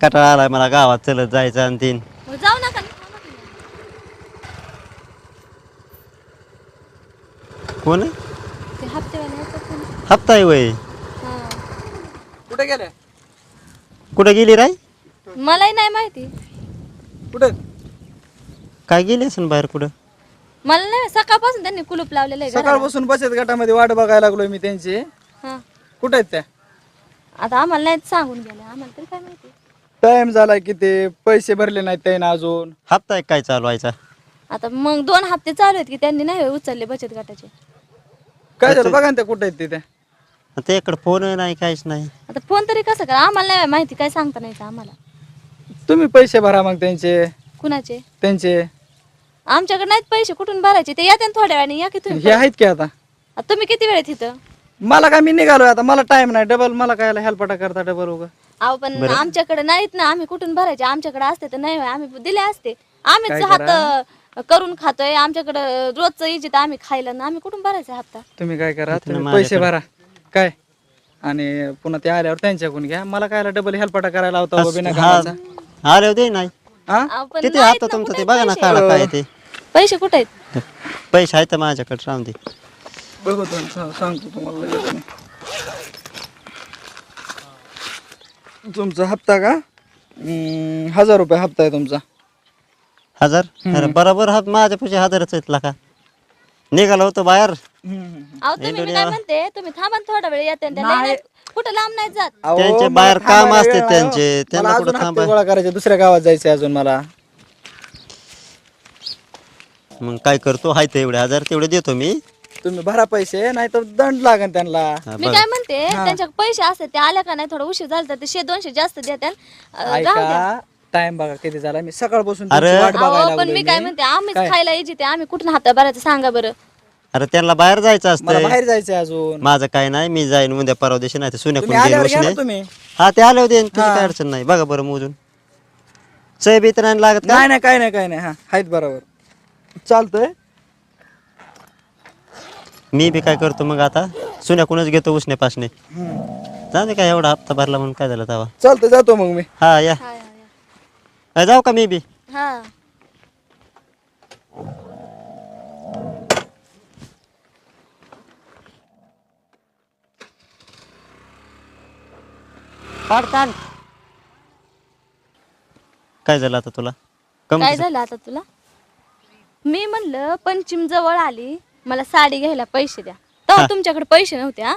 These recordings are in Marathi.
कटाळा आलाय मला गावात चलत जायचं आणि तीन मग जाऊ नका ना. कोण आहे? ते हप्तेवाले येतात ना. हप्ता आहे वय हा. कुठे गेले कुठं गेली राय मलाही नाही माहिती कुठे काय गेली असेल बाहेर कुठं मला नाही सकाळपासून त्यांनी कुलूप लावलेलं आहे घराला. सकाळपासून बचत गटामध्ये वाट बघायला लागलोय मी त्यांची हा. कुठे आहेत त्या आता आम्हाला नाही सांगून गेले आम्हाला तरी काय माहिती टाइम झाला की ते पैसे भरले नाहीत त्यानं अजून. हप्ता आहे काय चालवायचा आता मग दोन हप्ते चालू आहेत की त्यांनी नाही होय उचलले बचत गटाचे. काय झालं? बघा ना त्या कुठे आहेत ते त्या. ते इकडं फोन नाही काहीच नाही. आता फोन तरी कसं करा? आम्हाला नाही माहिती काय सांगता नाही येत आम्हाला. तुम्ही पैसे भरा मग त्यांचे. कुणाचे? त्यांचे. आमच्याकडे नाहीत पैसे कुठून भरायचे? ते येते ना थोड्या वेळाने या की तुम्ही हे आहेत की आता? आता तुम्ही किती वेळ तिथं मला काय मी निघालोय आता? मला टाइम नाही. डबल मला काय हेल्पटा करता डबल उगा? अहो पण आमच्याकडे नाहीत ना. आम्ही कुठून भरायचे? आमच्याकडे असते तर नाही होय, आम्ही दिले असते. आम्हीच हात करून खातोय. आमच्याकडे रोजचं इजित आम्ही खायला ना आम्ही कुठून भरायचा हप्ता? तुम्ही काय करा? तुम्ही. पैसे भरा. काय? आणि पुन्हा ते आल्यावर त्यांच्याकडून घ्या. मला काय डबल हेल्पटा करायला होता बिना हा दे नाही हा? अहो, पण किती नाहीत हप्ता ना, तुमचं ते? बघा ना पैसे? काढा काय ते. पैसे कुठे आहेत? पैसे आहेत माझ्याकडे राहून दे. बघतो सा- सांगतो तुम्हाला लगेच मी. तुमचा हप्ता का? हजार रुपये हप्ता आहे तुमचा. हजार? अरे बरोबर हात माझ्या पैसे हजारच आहेत का निघालो होतो बाहेर. अहो तुम्ही मी काय म्हणते तुम्ही थांबा ना थोडा वेळ येते त्या लई नाही- कुठं लांब नाही जात. अहो, त्यांचे मला बाहेर काम थांबायला असते वेळ आहे. त्यांचे. त्यांना मला कुठं अजून हप्ते थांबाय- गोळा करायचे दुसऱ्या गावात जायचे अजून मला. मग काय करतो? हाय ते एवढे हजार तेवढे देतो मी. तुम्ही भरा पैसे नाही तर दंड लागेल त्यांना. मी. काय म्हणते त्यांच्या पैसे असते ते आल्या का नाही थोडा उशीर झाला तर ते शे दोनशे जास्त देत्याल अं, राहू द्या. ऐका टाइम बघा किती झाला. मी सकाळपासून अरे. तुमची वाट बघायला अहो पण लागलोय मी काय मी. म्हणते आम्हीच खायला इजिते आम्ही कुठून हाता भरायचं सांगा बरं. अरे त्यांना बाहेर जायचं मला असतं बाहेर जायचंय अजून. माझं काय नाही मी जाईन उद्या परवा दिवशी नाही तर सुन्या तुम्ही कोण आल्यावर घ्या ना देईन तुम्ही. हा ते आले होते काय अडचण नाही. बघा बरं मोजून. सही बी तर नाही लागत का? नाही नाही काय नाही काय नाही. हा आहेत बरोबर. चालतंय. मी बी काय करतो मग आता? सुन्याकूनच घेतो उसने पासने. जाऊ दे काय एवढा हप्ता भरला म्हणून काय झालं तेव्हा? चालतंय जातो मग मी. हा या. हा, हा, अ, जाऊ का मी बी? हा. हा पडतान काय झालं आता तुला? कम काय झालं आता तुला? मी म्हणलं पंचिम जवळ आली. मला साडी घ्यायला पैसे द्या. तेव्हा तुमच्याकडे पैसे नव्हते हा.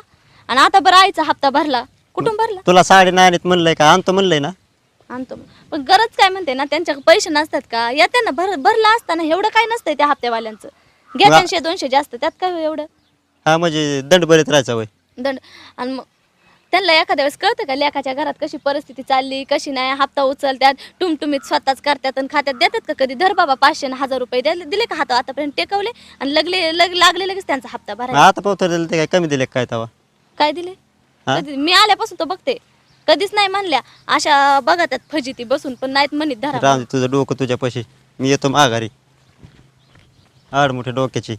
आणि आता बरं आईचा हप्ता भरला. कुठून भरला? तुला साडी नाही आणत म्हणलंय का? आणतो म्हणलंय ना. आणतो. पण गरज काय म्हणते ना त्यांच्याकडे पैसे नसतात का? येते ना भर भरला असताना एवढं काय नसतंय त्या हप्त्यावाल्यांचं? घ्या वा. त्यांशे दोनशे जास्त त्यात काय एवढं? हा म्हणजे दंड बरीत राहायचा वय दंड. आणि मग त्यांना एखाद्या वेळेस कळतं का लेखाच्या घरात कशी परिस्थिती चालली कशी नाही हप्ता उचलतात टुमटुमीत स्वतःच करतात आणि खात्यात देतात का कधी? धर बाबा पाचशे आणि हजार रुपये दिले दिले का हात आतापर्यंत टेकवले आणि लगले लग लागले लगेच त्यांचा हप्ता भरायला. आता पावतर दिलं ते काय? कमी दिले काय तेव्हा काय दिले? हा? कधी मी आल्यापासून तो बघते. कधीच नाही म्हणल्या. अशा बघा त्यात फजिती बसून पण नाहीत म्हणत धरा राम दे तुझं डोकं तुझ्या पशी. मी येतो माघारी. आड मोठ्या डोक्याची.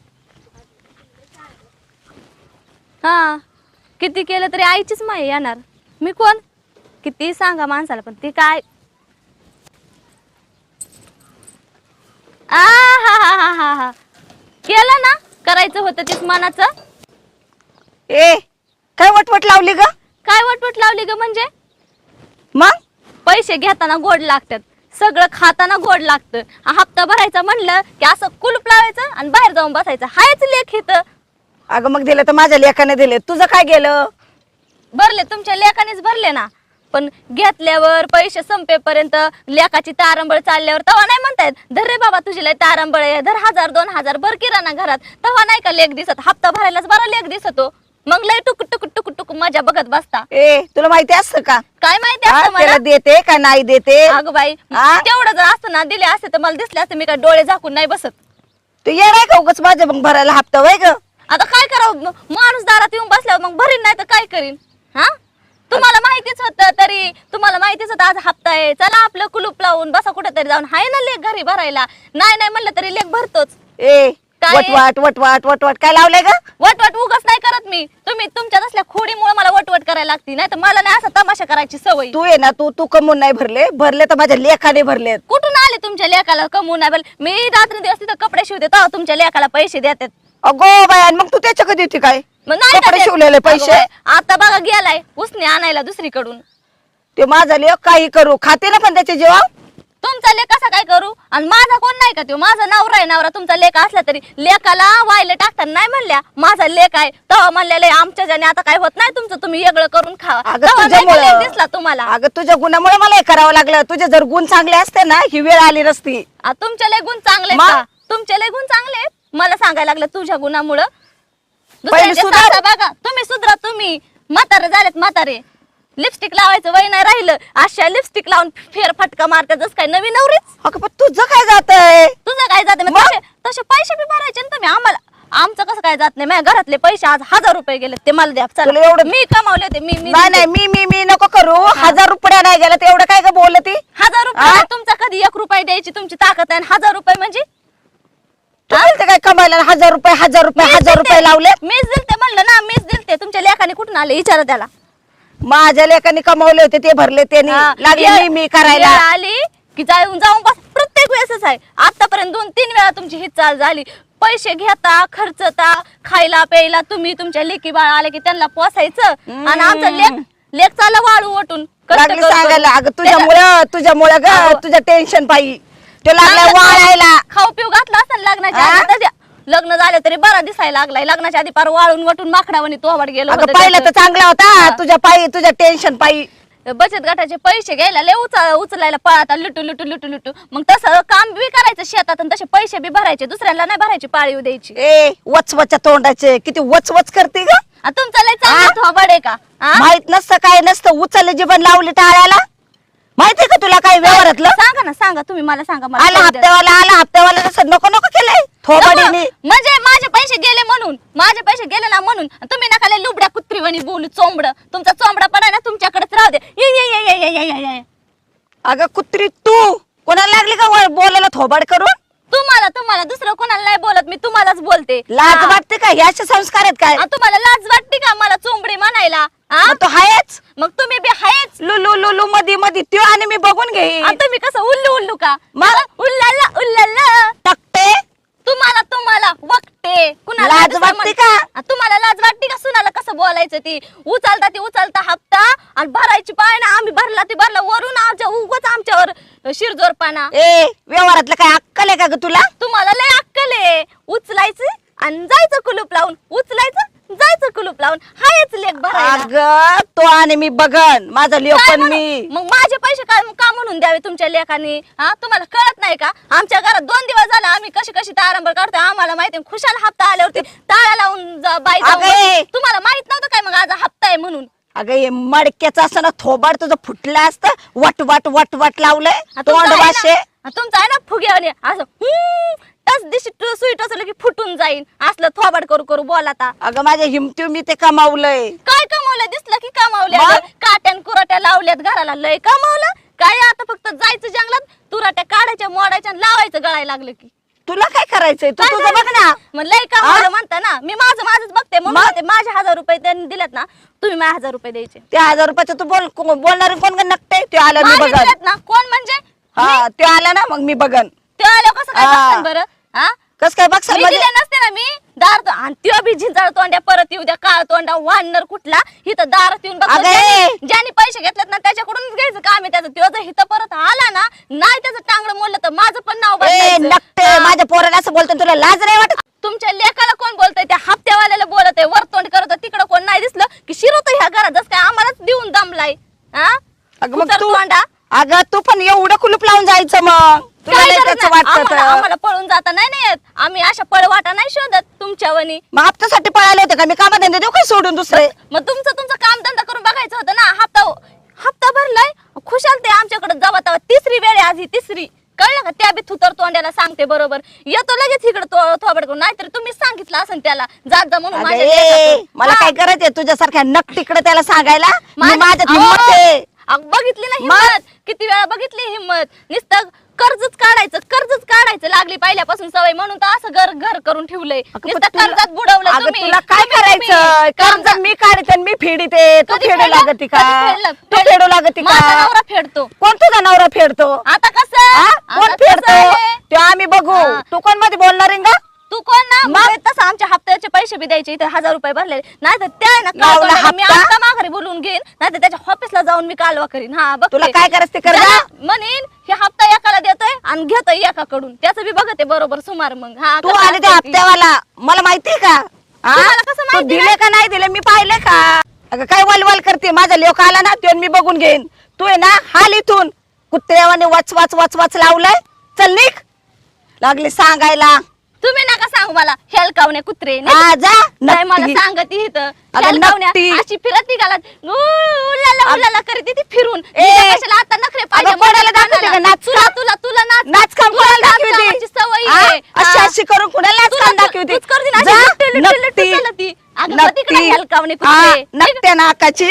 हा. किती केलं तरी आईचीच माई येणार. मी कोण? किती सांगा माणसाला पण ती काय? आ हा हा हा हा हा. केलं ना? करायचं होतं तेच मनाचं. ए काय वटवट लावली ग? काय वटवट लावली ग म्हणजे? मग? पैसे घेताना गोड लागतात. सगळं खाताना गोड लागतं. हप्ता भरायचा म्हणलं की असं कुलूप लावायचं आणि बाहेर जाऊन बसायचं. हायच लेख इथं. अगं मग दिलं तर माझ्या लेखाने दिले. तुझं काय गेलं? भरले तुमच्या लेखानेच भरले ना. पण घेतल्यावर पैसे संपेपर्यंत लेखाची तारंबळ चालल्यावर तेव्हा नाही म्हणतायत? धर रे बाबा तुझी लय तारंबळ आहे. धर हजार दोन हजार भर किराणा घरात. तेव्हा नाही का लेख दिसत? हप्ता भरायलाच बरा लेख दिसतो मग लय टुक टुक टुक टुक मजा बघत बसता. ए तुला माहिती असतं का? काय माहिती हा, असतं त्याला मला देते का नाही देते? अगं बाई हा? तेवढं जर असतं ना दिले असते तर मला दिसले असते. मी काय डोळे झाकून नाही बसत. तू येणार का उगाच माझ्या मग भरायला हप्ता वय ग? आता काय करावं? माणूस दारात येऊन बसल्यावर मग भरीन नाही तर काय करीन? हा? तुम्हाला माहितीच होतं तरी तुम्हाला माहितीच होतं आज हप्ता आहे. चला आपलं कुलूप लावून बसा कुठेतरी जाऊन. हाय ना लेख घरी भरायला? नाही नाही म्हणलं तरी लेख भरतोच. ए काय? वटवाट वटवाट वटवाट. काय लावलंय ग? वटवट उगच नाही करत मी. तुम्ही तुमच्या असल्या खोडीमुळे मला वटवट करायला लागती. नाही तर मला नाही असा तमाशा करायची सवय. तू आहे ना तू तू कमवून नाही भरले. भरले तर माझ्या लेखाने भरलेत. कुठून आले तुमच्या लेकाला कमवून? नाही बरं? मी रात्री दिवस तिथं कपडे शिवते तेव्हा तुमच्या लेकाला पैसे देतात. अगो बाया मग तू त्याच्या कधी होती काय? मग नाही का कपडे? शिवलेले पैसे. आता बघा गेलाय. उसने आणायला दुसरीकडून. ते माझा लेख काही करू. खाते ना पण त्याचे जेव्हा तुमचा लेख कसा काय करू? आणि माझा कोण नाही का तो? माझा नवरा आहे नवरा तुमचा लेख असला तरी लेखाला वायले टाकताना नाही म्हणल्या? माझा लेख आहे. तेव्हा म्हणलेले आमच्या ज्याने आता काय होत नाही तुमचं तुम्ही वेगळं करून खावा. अगं तेव्हा नाही का लेख तुझ्यामुळं दिसला तुम्हाला. अगं तुझ्या गुणामुळे मला हे करावं लागलं. तुझे जर गुण चांगले असते ना ही वेळ आली नसती. आ, तुमचे लय गुण चांगले आहेत मग? का? तुमचे लय गुण चांगले आहेत? मला सांगायला लागलं तुझ्या गुणामुळं. पहिले दुसऱ्याचे सुधार. सासरा बघा तुम्ही सुधरा तुम्ही. म्हातारे झालेत म्हातारे. लिपस्टिक लावायचं वय नाही राहिलं. अशा लिपस्टिक लावून फेर फटका मारतात जसं काय नवीन नवरीच. अगं पण तुझं काय जात आहे तुझं काय जाते मग? तसे पैसे बी भरायचे ना तुम्ही. आम्हाला आमचं कसं काय जात नाही? माझ्या घरातले पैसे आज हजार रुपये गेले ते मला द्या. तुला चला एवढं- मी कमावले होते. मी मी नाही नाही मी मी मी नको करू. हजार रुपया नाही गेला तर एवढं काय ग बोललं ती हजार रुपये तुमचा कधी एक रुपये द्यायची तुमची ताकद आहे आणि हजार रुपये म्हणजे? तू बोलते काय कमायला? हजार रुपये हजार रुपये मीच हजार दिलते. रुपये लावले? मीच दिलते म्हणलं ना मीच दिलते. तुमच्या लेखाने कुठून आले? विचारा त्याला. माझ्या लेखाने कमावले होते ते भरले त्यांनी हा, लागले मी मी करायला. आली की जाऊन जाऊन बस. प्रत्येक वेळेसच आहे. आतापर्यंत दोन तीन वेळा तुमची ही चाल झाली. पैसे घेता खर्चता खायला प्यायला तुम्ही तुमच्या लेकी बाळ आले की त्यांना पोसायचं. आणि आमचं लेख लेख चालला वाळू ओटून. कष्ट लागले करू- सांगायला अगं तुझ्यामुळं तुझ्यामुळं ग अहो. तुझ्या टेन्शन पायी तो लागलाय चांगलं वाळायला. खाऊ पिऊ घातला असेल लग्नाच्या लग्न झालं तरी बरा दिसायला लागलाय. लग्नाच्या आधी पार वाळून वटून माकडावणी तोवाड गेलो अगं पाहिलं तर. चांगला होता. तुझ्या पायी तुझ्या टेन्शन पायी. बचत गटाचे पैसे घ्यायला लय उच उचलायला पळाता लुटू लुटू लुटू लुटू. मग तसं काम बी करायचं शेतात आणि तसे पैसे बी भरायचे. दुसऱ्याला नाही भरायची पाळीव द्यायची. ए वचवच्या तोंडाचे. किती वचवच करते ग. आ, तुमचं लय चांगलं थोबाड आहे का? आ? माहीत नसतं काय नसतं. उचलले जीवन लावली टाळ्याला. माहितीये का तुला काय व्यवहारातलं? सांगा ना सांगा. तुम्ही मला सांगा मला आला कळू द्या. हप्त्यावाला आला हप्त्यावाला तसं नको नको केलंय. थोबाडीने नको, म्हणजे माझे पैसे गेले म्हणून. माझे पैसे गेले ना म्हणून. आणि तुम्ही नका लय लुबड्या कुत्रीवाणी बोलू चोंबड. तुमचा चोंबडा पडा ना तुमच्याकडेच राहू दे. ये, ये, ये, ये, ये, ये, ये, ये. अगं कुत्री तू. कोणाला लागली का वर बोलायला थोबाड करून? तुम्हाला तुम्हाला दुसरं कोणाला नाही बोलत मी तुम्हालाच बोलते. लाज हा. वाटते का? हे असे संस्कार आहेत काय? आ, तुम्हाला लाज वाटते का मला चोंबडी म्हणायला? हा? मग तो हायच. मग तुम्ही बी हायच. लुलू लुलू मधी मधी त्यो आणि मी बघून घेईन. आणि तुम्ही कसं उल्लू उल्लू का? मग? उल्लाला तुम्हाला लाज दुसरं वाटते का? आ, तुम्हाला लाज वाटते का सुनाला? कसं बोलायचं ती? उचलता ती उचलता हप्ता आणि भरायची पाय ना आम्ही भरला ती भरला वरून आमच्या उगच आमच्यावर शिरजोरपाना ए व्यवहारातलं काय अक्कल आहे का ग तुला? तुम्हाला लय अक्कल आहे. उचलायचं आणि जायचं कुलूप लावून. उचलायचं जायचं कुलूप लावून. हायच लेख भरायला. अग तो आणि मी बघन. माझा लिओ काय पण म्हणू? मी. मग माझे पैसे काय का म्हणून द्यावे तुमच्या लेखाने हा? तुम्हाला कळत नाही का? आमच्या घरात दोन दिवस झाले आम्ही कशी कशी तारांबळ काढतोय? आम्हाला माहिती आहे. खुशाल हप्ता आल्यावरती टाळ्या लावून जा- बाई जाऊन अगं ए! बसते. तुम्हाला माहीत नव्हतं काय मग आज हप्ता आहे म्हणून? अगं हे मडक्याचं असं ना थोबाड तुझं फुटलं असतं. वट वट वट वट लावलंय. आ, तुमचं तोंड आहे ना- वाशे आ, तुमचं आहे ना फुग्यावाने असं हम्म, टच दिशी टू- सुई टोचलं की फुटून जाईन. असलं थोबाड करू करू बोलाता अगं माझ्या हिमती मी ते कमावलंय. काय कमावलं? दिसलं की कमावलं मग? काट्यान कुराट्या लावल्यात घराला. लय कमावलं. काय आता फक्त जायचं जंगलात? तुराट्या काढायच्या मोडायच्या आणि लावायचं गळायला लागलं की. तुला काय करायचंय? तू तुझं? बघ ना. मग लय कमावलं म्हणता ना. मी माझं माझंच बघते. म्हणून मग? म्हणते, माझे हजार रुपये त्यांनी दिलेत ना तुम्ही माझे हजार रुपये द्यायचे. ते हजार रुपयाचं तू बोल को- बोलणार कोण नकटे? ते आलं मी माझे बघन. दिलेत ना. कोण म्हणजे? हा ते आला ना मग मी बघन. ते आलं कसं काय हा. बरं? हा कस काय बघ मी म्हणजे दिले नसते ना मी. दार आणि त्यो बी झिंजाळ तोंड्या परत येऊ द्या काळ तोंडा वाढणार कुठला? हिथं दारात येऊन बघतो. अगं, ज्याने पैसे घेतलेत ना त्याच्याकडूनच घ्यायचं काम आहे त्याचं. त्यो जर हिथं परत आला ना नाही त्याचं टांगडं मोडलं तर माझं पण नाव ए बदलायचं. नकटे हा. माझ्या पोराला असं बोलतो तुला लाज नाही वाटत? तुमच्या लेखाला कोण बोलतय? त्या हप्त्यावाल्याला बोलत आहे वरतोंड करत तिकडं कोण नाही दिसलं की शिरवतो ह्या घरात. जस काय आम्हालाच देऊन दमलाय. हा? अगं मग कुचर तू तोंडा. अगं तू पण एवढं कुलूप लावून जायचं मग. तुला काय नाही गरज त्याचं नाही. वाटत आम्हाला जाता नाही नाही येत. आम्ही अशा पळवाटा नाही शोधत तुमच्यावनी मग हप्त्यासाठी पळाले होते का? मी कामा धंदे देऊ काय सोडून दुसरे? मग तुमचं तुमचं काम धंदा करून बघायचं होतं ना. हप्ता हप्ता भरलाय. खुशाल ते आमच्याकडे जवा तवा. तिसरी वेळ आहे आज ही तिसरी. कळलं का? त्या बी थुतर तोंड्याला सांगते बरोबर. येतो लगेच इकडे तो थोबड करून नाहीतर तुम्ही सांगितलं असेल त्याला. जात जा म्हणून माझ्या लेकाचं. मला हा. काय? आहे तुझ्यासारख्या नक तिकडे त्याला सांगायला? मी माझ्या- माझ्यात अहो, हिंमत आहे. अहो, बघितली ना हिंमत. किती वेळा बघितली हिंमत. नुसतं कर्जच काढायचं कर्जच काढायचं लागली पहिल्यापासून सवय म्हणून तर असं घर घर करून ठेवलंय अगं, पण नुसतं तुला- कर्जात बुडवलं अगं, तुम्ही तुला काय तुम्ही- करायचं तुम्ही. कर्ज मी काढते आणि मी फेडीते तू कधी फेडू फेडलं? लागती का कधी फेडलं? तू फेडू लागती माझा का नवरा फेडतो कोण तुझा नवरा फेडतो आता कसं हा? आता कोण कसं फेडतो आहे? ते आम्ही बघू हा. तू कोणमध्ये बोलणार आहे का तू कोण ना? मग? तसं आमच्या हप्त्याचे पैसे बी द्यायचे इथे हजार रुपये भरले. नाही तर त्या ना लावला मी हप्ता? आता माघारी बोलून घेईन. नाही तर त्याच्या ऑफिसला जाऊन मी कालवा करीन. हा बघ तुला काय करायचं ते कर जा. म्हणेन हे हप्ता एकाला देतोय आणि घेतोय एकाकडून. त्याचं बी बघते बरोबर सुमार मग. हा तू कसं आणि त्या. हप्त्यावाला. मला माहितीये का? हा? तुम्हाला कसं तू माहिती दिले का नाही दिले? मी पाहिले का? अगं काय वलवल करते? माझा लेख आला ना ते मी बघून घेईन. तू आहे ना हाल इथून. कुत्र्यावाने वाच वाच वाच वाच लावलंय. चल निघ. लागली सांगायला. तुम्ही नका सांगू मला हेलकावणे कुत्रे हा जा नाही मला नक्की. सांगत इथं अगं, हेलकावण्या नक्की. अशी फिरत निघाला उलाला उलाला करते ती फिरून कशाला आता नखरे पाहिजे अगं, कोणाला मला दाखवते का? कानाला. नाच तुला? तुला तुला नाच नाच काम तुला कोणाला नाच दाखवते कामाची सवय हा? आहे. अशी हा. अशी करून कुणाला नाच तुला काम तू- दाखवते तूच करते ना, जा, अशी लुट्टी- लुट्टी- लुट्टी नक्की. चालती. अगं, मग तिकडे. हेलकावणे कुत्रे. नकट्या नाकाची